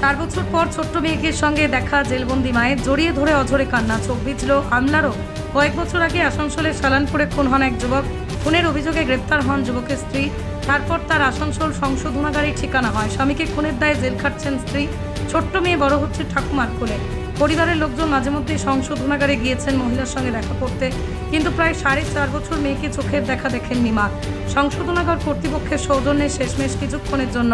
চার বছর পর ছোট্ট মেয়েকে সঙ্গে দেখা জেলবন্দি মায়ের জড়িয়ে ধরে অঝরে কান্না, চোখ ভিজল আমলারও। কয়েক বছর আগে আসানসোলের সালানপুরে খুন হন এক যুবক। খুনের অভিযোগে গ্রেপ্তার হন যুবকের স্ত্রী। তারপর তার আসানসোল সংশোধনাগারের ঠিকানা হয়। স্বামীকে খুনের দায়ে জেল খাটছেন স্ত্রী। ছোট্ট মেয়ে বড় হচ্ছে ঠাকুমার কোলে। পরিবারের লোকজন মাঝে মধ্যেই সংশোধনাগারে গিয়েছেন মহিলার সঙ্গে দেখা করতে। কিন্তু প্রায় সাড়ে চার বছর মেয়েকে চোখের দেখা দেখেননি মা সংশোধনাগার কর্তৃপক্ষের সৌজন্যে শেষমেশ কিছুক্ষণের জন্য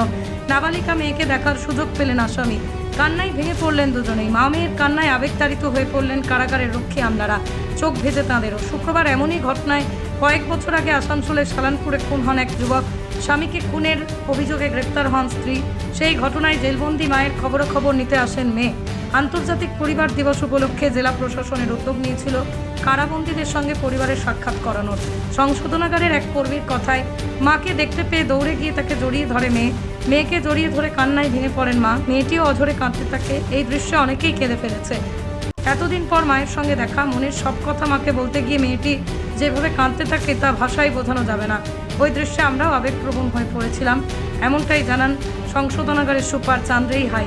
নাবালিকা মেয়েকে দেখার সুযোগ পেলেন আসামি। কান্নায় ভেঙে পড়লেন দুজনেই। মা মেয়ের কান্নায় আবেগতাড়িত হয়ে পড়লেন কারাগারের রক্ষী আমলারা। চোখ ভেজে তাঁদেরও। শুক্রবার এমনই ঘটনায় কয়েক বছর আগে আসানসোলের সালানপুরে খুন হন এক যুবক। স্বামীকে খুনের অভিযোগে গ্রেপ্তার হন স্ত্রী। সেই ঘটনায় জেলবন্দি মায়ের খবরাখবর নিতে আসেন মেয়ে। আন্তর্জাতিক পরিবার দিবস উপলক্ষে জেলা প্রশাসনের উদ্যোগ নিয়েছিল কারাবন্দীদের সঙ্গে পরিবারের সাক্ষাৎ করানোর। সংশোধনাগারের এক কর্মীর কথায়, মাকে দেখতে পেয়ে দৌড়ে গিয়ে তাকে জড়িয়ে ধরে মেয়ে। মেয়েকে জড়িয়ে ধরে কান্নায় ভেঙে পড়েন মা। মেয়েটিও অঝরে কাঁদতে থাকে। এই দৃশ্যে অনেকেই কেঁদে ফেলেছে। এতদিন পর মায়ের সঙ্গে দেখা, মনের সব কথা মাকে বলতে গিয়ে মেয়েটি যেভাবে কাঁদতে থাকে তা ভাষায় বোঝানো যাবে না। ওই দৃশ্যে আমরাও আবেগপ্রবণ হয়ে পড়েছিলাম। এমনটাই জানান সংশোধনাগারের সুপার চান্দ্রেই হাই।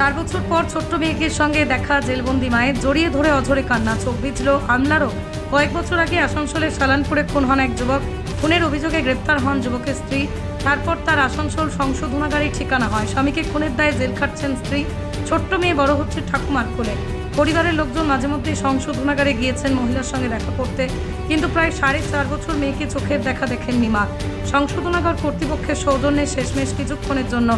চার বছর পর ছোট্ট মেয়েকে সঙ্গে দেখা জেলবন্দি মায়ের। জড়িয়ে ধরে অঝরে কান্না, চোখ ভিজল। আমলারও কয়েক বছর আগে আসানসোলের সালানপুরে খুন হন এক যুবক। খুনের অভিযোগে গ্রেপ্তার হন যুবকের স্ত্রী। তারপর তার আসানসোল সংশোধনাগারের ঠিকানা হয়। স্বামীকে খুনের দায়ে জেল খাটছেন স্ত্রী। ছোট্ট মেয়ে বড় হচ্ছে ঠাকুমার কোলে। পরিবারের লোকজন মাঝে মধ্যেই সংশোধনাগারে গিয়েছেন মহিলার সঙ্গে দেখা করতে। কিন্তু প্রায় সাড়ে চার বছর মেয়েকে চোখের দেখা দেখেননি মা সংশোধনাগার কর্তৃপক্ষের সৌজন্যে শেষমেশ কিছুক্ষণের জন্য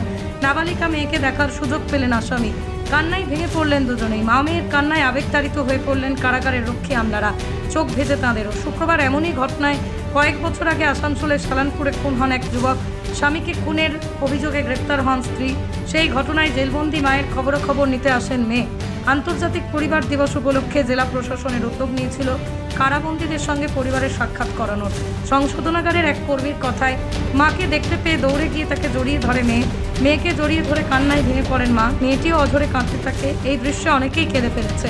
নাবালিকা মেয়েকে দেখার সুযোগ পেলেন আসামি। কান্নায় ভেঙে পড়লেন দুজনেই। মা মেয়ের কান্নায় আবেগতাড়িত হয়ে পড়লেন কারাগারের রক্ষী আমলারা। চোখ ভেজে তাঁদেরও। শুক্রবার এমনই ঘটনায় কয়েক বছর আগে আসানসোলের সালানপুরে খুন হন এক যুবক। স্বামীকে খুনের অভিযোগে গ্রেপ্তার হন স্ত্রী। সেই ঘটনায় জেলবন্দি মায়ের খবরাখবর নিতে আসেন মেয়ে। আন্তর্জাতিক পরিবার দিবস উপলক্ষে জেলা প্রশাসনের উদ্যোগ নিয়েছিল কারাবন্দীদের সঙ্গে পরিবারের সাক্ষাৎ করানোর। সংশোধনাগারের এক কর্মীর কথায়, মাকে দেখতে পেয়ে দৌড়ে গিয়ে তাকে জড়িয়ে ধরে মেয়ে। মেয়েকে জড়িয়ে ধরে কান্নায় ভেঙে পড়েন মা। মেয়েটিও অঝরে কাঁদতে থাকে। এই দৃশ্যে অনেকেই কেঁদে ফেলেছে।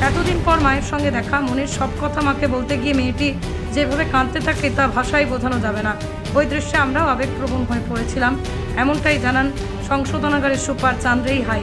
এতদিন পর মায়ের সঙ্গে দেখা, মনের সব কথা মাকে বলতে গিয়ে মেয়েটি যেভাবে কাঁদতে থাকে, তা ভাষায় বোঝানো যাবে না। ওই দৃশ্যে আমরাও আবেগপ্রবণ হয়ে পড়েছিলাম। এমনটাই জানান সংশোধনাগারের সুপার চান্দ্রেই হাই।